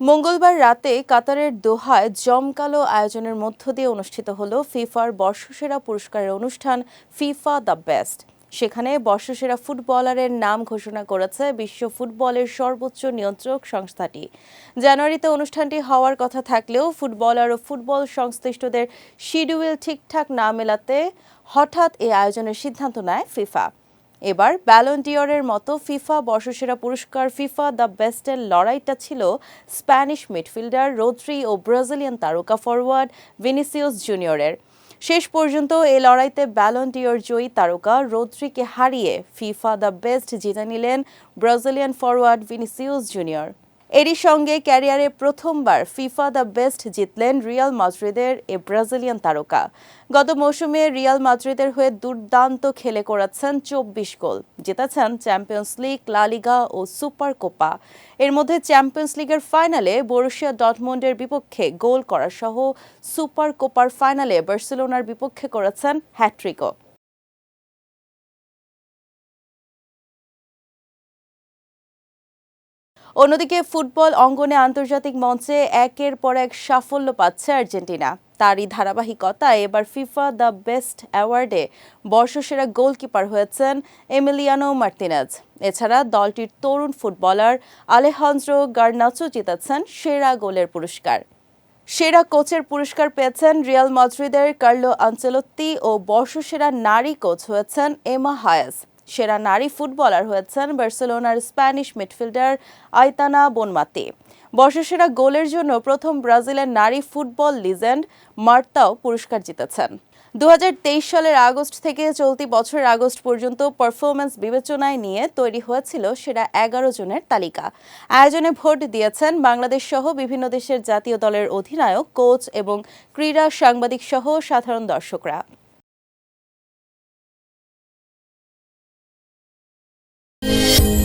মঙ্গলবার রাতে কাতারের দোহায় জমকালো আয়োজনের মধ্য দিয়ে অনুষ্ঠিত হল ফিফার বর্ষসেরা পুরস্কারের অনুষ্ঠান ফিফা দ্য বেস্ট। সেখানে বর্ষসেরা ফুটবলারের নাম ঘোষণা করেছে বিশ্ব ফুটবলের সর্বোচ্চ নিয়ন্ত্রক সংস্থাটি। জানুয়ারিতে অনুষ্ঠানটি হওয়ার কথা থাকলেও ফুটবলার ও ফুটবল সংশ্লিষ্টদের শিডিউল ঠিকঠাক না মেলাতে হঠাৎ এই আয়োজনের সিদ্ধান্ত নেয় ফিফা। এবার ব্যালন্টিয়রের মতো ফিফা বর্ষসেরা পুরস্কার ফিফা দ্য বেস্টের লড়াইটা ছিল স্প্যানিশ মিডফিল্ডার রোদ্রি ও ব্রাজিলিয়ান তারকা ফরওয়ার্ড ভিনিসিয়াস জুনিয়রের। শেষ পর্যন্ত এই লড়াইতে ব্যালন্টিয়র জয়ী তারকা রোদ্রিকে হারিয়ে ফিফা দ্য বেস্ট জিতে নিলেন ব্রাজিলিয়ান ফরওয়ার্ড ভিনিসিয়াস জুনিয়র। এরই সঙ্গে ক্যারিয়ারে প্রথমবার ফিফা দ্য বেস্ট জিতলেন রিয়াল মাদ্রিদের এ ব্রাজিলিয়ান তারকা। গত মৌসুমে রিয়াল মাদ্রিদের হয়ে দুর্দান্ত খেলে করাচ্ছেন চব্বিশ গোল। জিতেছেন চ্যাম্পিয়ন্স লিগ, লা লিগা ও সুপার কোপা। এর মধ্যে চ্যাম্পিয়ন্স লিগের ফাইনালে বরুশিয়া ডটমন্ডের বিপক্ষে গোল করা সহ সুপার কোপার ফাইনালে বার্সেলোনার বিপক্ষে করেছেন হ্যাট্রিকও অন্যদিকে ফুটবল অঙ্গনে আন্তর্জাতিক মঞ্চে একের পর এক সাফল্য পাচ্ছে আর্জেন্টিনা। তারই ধারাবাহিকতায় এবার ফিফা দ্য বেস্ট অ্যাওয়ার্ডে বর্ষসেরা গোলকিপার হয়েছেন এমিলিয়ানো মার্তিনাজ এছাড়া দলটির তরুণ ফুটবলার আলেহান্দ্রো গার্নাচো জিতেছেন সেরা গোলের পুরস্কার। সেরা কোচের পুরস্কার পেয়েছেন রিয়াল মাদ্রিদের কার্লো আঞ্চেলত্তি ও বর্ষসেরা নারী কোচ হয়েছেন এমা হায়াস। সেরা নারী ফুটবলার হয়েছেন বার্সেলোনার স্প্যানিশ মিডফিল্ডার আইতানা বনমাতি। বর্ষসেরা গোলের জন্য প্রথম ব্রাজিলের নারী ফুটবল লিজেন্ড মার্তাও পুরস্কার জিতেছেন। দু হাজার তেইশ সালের আগস্ট থেকে চলতি বছরের আগস্ট পর্যন্ত পারফরমেন্স বিবেচনায় নিয়ে তৈরি হয়েছিল সেরা এগারো জনের তালিকা। আয়োজনে ভোট দিয়েছেন বাংলাদেশ সহ বিভিন্ন দেশের জাতীয় দলের অধিনায়ক, কোচ এবং ক্রীড়া সাংবাদিক সহ সাধারণ দর্শকরা। 嗯。